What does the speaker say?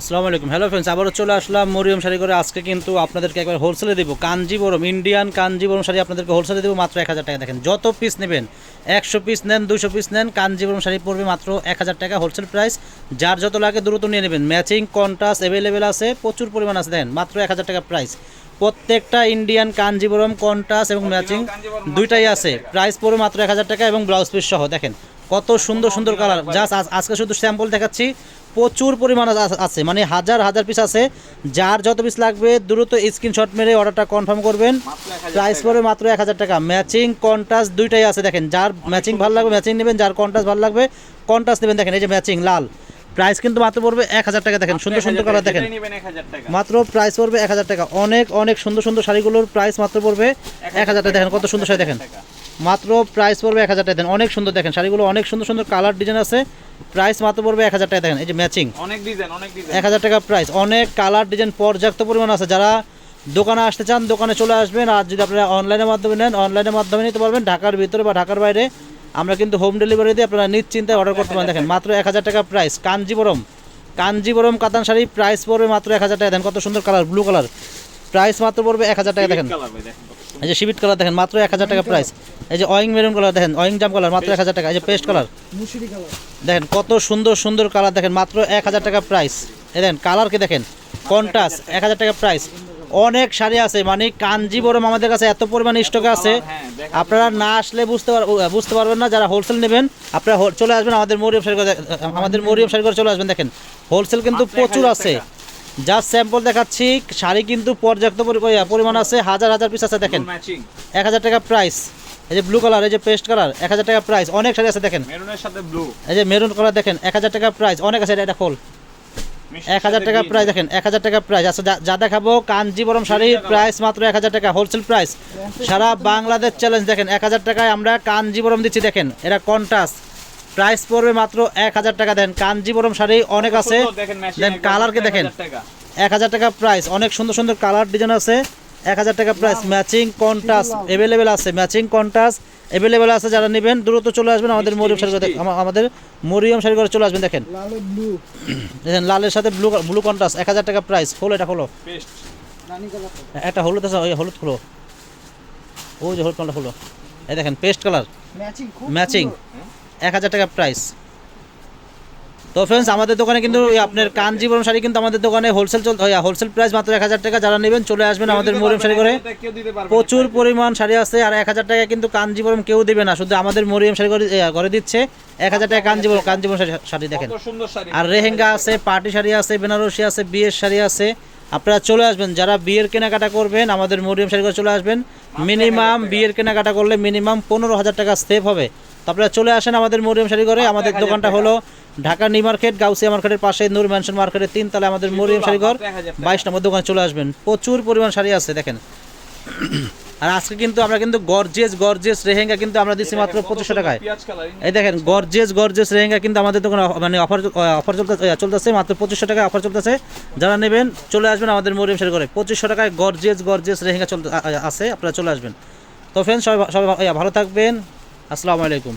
আসসালামু আলাইকুম। Hello friends আবারও চলে আসলাম মরিয়ম শাড়ি করে। আজকে কিন্তু আপনাদেরকে একবার হোলসেলে দেবো। কাঞ্জিবরম ইন্ডিয়ান কাঞ্জিবরম শাড়ি আপনাদেরকে হোলসেলে দেবো মাত্র এক হাজার টাকা। দেখেন, যত পিস নেবেন, একশো পিস নেন দুশো পিস নেন কাঞ্জিবরম শাড়ি পড়বে মাত্র এক হাজার টাকা হোলসেল প্রাইস যার যত লাগে দ্রুত নিয়ে নেবেন। ম্যাচিং কন্ট্রাস্ট অ্যাভেলেবেল আছে, প্রচুর পরিমাণ আছে। দেখেন, মাত্র এক হাজার টাকা প্রাইস প্রত্যেকটা ইন্ডিয়ান কাঞ্জিবরম কন্ট্রাস্ট এবং ম্যাচিং দুইটাই আছে। প্রাইস পড়বে মাত্র এক হাজার টাকা এবং ব্লাউজ পিস সহ। দেখেন, কত সুন্দর সুন্দর কালার জাস্ট আজকে শুধু স্যাম্পল দেখাচ্ছি। প্রচুর পরিমাণ আছে। মানে হাজার হাজার পিস আছে। যার যত পিস লাগবে, দ্রুত স্ক্রিনশট মেরে অর্ডারটা কনফার্ম করবেন। প্রাইস পড়বে মাত্র এক হাজার টাকা। ম্যাচিং কন্ট্রাস্ট দুইটাই আছে, দেখেন। যার ম্যাচিং ভালো লাগবে ম্যাচিং নেবেন। যার কন্ট্রাস্ট ভালো লাগবে কন্ট্রাস্ট নেবেন। দেখেন, এই যে ম্যাচিং লাল। প্রাইস কিন্তু মাত্র পড়বে এক হাজার টাকা। দেখেন, সুন্দর সুন্দর কালার দেখেন। মাত্র প্রাইস পড়বে এক হাজার টাকা। অনেক অনেক সুন্দর সুন্দর শাড়িগুলোর প্রাইস মাত্র পড়বে এক হাজার টাকা। দেখেন, কত সুন্দর শাড়ি, দেখেন। মাত্র প্রাইস পড়বে এক হাজার টাকা। দেন অনেক সুন্দর, দেখেন। শাড়িগুলো অনেক সুন্দর সুন্দর কালার ডিজাইন আছে। প্রাইস মাত্র পড়বে এক হাজার টাকা। দেখেন এই যে ম্যাচিং অনেক ডিজাইন অনেক ডিজাইন এক হাজার টাকা প্রাইস অনেক কালার ডিজাইন পর্যাপ্ত পরিমাণ আছে। যারা দোকানে আসতে চান দোকানে চলে আসবেন। আর যদি আপনারা অনলাইনের মাধ্যমে নেন অনলাইনের মাধ্যমে নিতে পারবেন। ঢাকার ভিতরে বা ঢাকার বাইরে আমরা কিন্তু হোম ডেলিভারি দিয়ে আপনারা নিশ্চিন্তায় অর্ডার করতে পারেন। দেখেন মাত্র এক হাজার টাকা প্রাইস কাঞ্জিবরম। কাঞ্জিবরম কাতান শাড়ি প্রাইস পড়বে মাত্র এক হাজার টাকা। দেন কত সুন্দর কালার ব্লু কালার প্রাইস মাত্র পড়বে এক হাজার টাকা। দেখেন কালার দেখেন। এই যে শিবিট কালার দেখেন মাত্র এক হাজার টাকা প্রাইস এই যে অয়িং মেরুন কালার দেখেন অয়িং জাম কালার মাত্র এক হাজার টাকা। এই যে পেস্ট কালার দেখেন কত সুন্দর সুন্দর কালার দেখেন মাত্র এক হাজার টাকা প্রাইস এই দেখেন কালারকে দেখেন? কন্টাস এক হাজার টাকা প্রাইস অনেক শাড়ি আছে মানে কাঞ্জিবরম আমাদের কাছে এত পরিমাণ স্টক আছে। আপনারা না আসলে বুঝতে বুঝতে পারবেন না যারা হোলসেল নেবেন আপনারা চলে আসবেন আমাদের মরিয়ম শাড়ি আমাদের মরিয়ম শাড়ি ঘরে চলে আসবেন। দেখেন হোলসেল কিন্তু প্রচুর আছে। জাস্ট স্যাম্পল দেখাচ্ছি শাড়ি কিন্তু পর্যাপ্ত পরি- পরিমাণ আছে হাজার হাজার পিস আছে দেখেন। এক হাজার টাকা প্রাইস এই যে ব্লু কালার এই যে পেস্ট কালার এক হাজার টাকা প্রাইস অনেক শাড়ি আছে দেখেন। মেরুনের সাথে ব্লু এই যে মেরুন কালার দেখেন এক হাজার টাকা প্রাইস অনেক আছে এটা খোল এক হাজার টাকা প্রাইস দেখেন এক হাজার টাকা প্রাইস আচ্ছা যা- দেখাবো কাঞ্জিবরম শাড়ির প্রাইস মাত্র এক হাজার টাকা হোলসেল প্রাইস সারা বাংলাদেশ চ্যালেঞ্জ দেখেন এক হাজার টাকায় আমরা কাঞ্জিবরম দিচ্ছি দেখেন এটা কন্টাস প্রাইস পড়বে মাত্র এক হাজার টাকা দেন কাঞ্জিবরম শাড়ি অনেক আছে। দেন কালারকে দেখেন এক হাজার টাকা প্রাইস অনেক সুন্দর সুন্দর কালার ডিজাইন আছে। এক হাজার টাকা প্রাইস ম্যাচিং কন্টাস অ্যাভেলেবেল আছে ম্যাচিং কন্টাস অ্যাভেলেবেল আছে যারা নেবেন দ্রুত চলে আসবেন আমাদের মরিয়ম শাড়ি। আমা- আমাদের মরিয়ম শাড়ি ঘরে চলে আসবেন দেখেন। দেখেন লালের সাথে ব্লু ব্লু কন্টাস এক হাজার টাকা প্রাইস হলো এটা হলো পেস্ট একটা হলুদ আছে ওই হলুদ হলো ওই যে হলুদ কালার হলো এই দেখেন পেস্ট কালার ম্যাচিং খুব ম্যাচিং সুন্দর। এক হাজার টাকা প্রাইস তো ফ্রেন্ডস আমাদের দোকানে কিন্তু আপনার কাঞ্জিবরম শাড়ি কিন্তু আমাদের দোকানে হোলসেল চল হোলসেল প্রাইস মাত্র এক হাজার টাকা। যারা নেবেন চলে আসবেন আমাদের মরিয়ম শাড়ি করে। প্রচুর পরিমাণ শাড়ি আছে আর এক হাজার টাকা কিন্তু কাঞ্জিবরম কেউ দেবে না। শুধু আমাদের মরিয়ম শাড়ি করে ঘরে দিচ্ছে। এক হাজার টাকা কাঞ্জিবরম কাঞ্জিবরম শাড়ি- দেখেন। আর রেহেঙ্গা আছে পার্টি শাড়ি আছে বেনারসি আছে বিয়ের শাড়ি আছে। আপনারা চলে আসবেন। যারা বিয়ের কেনাকাটা করবেন আমাদের মরিয়ম শাড়ি করে চলে আসবেন। মিনিমাম বিয়ের কেনাকাটা করলে মিনিমাম পনেরো হাজার টাকা সেভ হবে। তো আপনারা চলে আসেন আমাদের মরিয়ম শাড়ি করে। আমাদের দোকানটা হলো ঢাকা নিউ মার্কেট গাউসিয়া মার্কেটের পাশে নূর ম্যানশন মার্কেটের তিন তলায় আমাদের মরিয়ম শাড়ি ঘর মাত্র 1000 টাকা। বাইশ নম্বর দোকানে চলে আসবেন। প্রচুর পরিমাণ শাড়ি আছে দেখেন। আর আজকে কিন্তু আমরা কিন্তু গর্জিয়াস গর্জিয়াস রেহেঙ্গা কিন্তু আমরা দিচ্ছি মাত্র পঁচিশশো টাকায়। এই দেখেন গর্জিয়াস গর্জিয়াস রেহেঙ্গা কিন্তু আমাদের দোকানে মানে অফার অফার চলতে চলতেছে মাত্র পঁচিশশো টাকায় অফার চলতেছে। যারা নেবেন চলে আসবেন আমাদের মরিয়ম শাড়ি করে পঁচিশশো টাকায় গর্জিয়াস গর্জিয়াস রেহেঙ্গা চলতে আছে আপনারা চলে আসবেন। তো ফ্রেন্ড সবাই সবাই ভালো থাকবেন। আসসালামু আলাইকুম।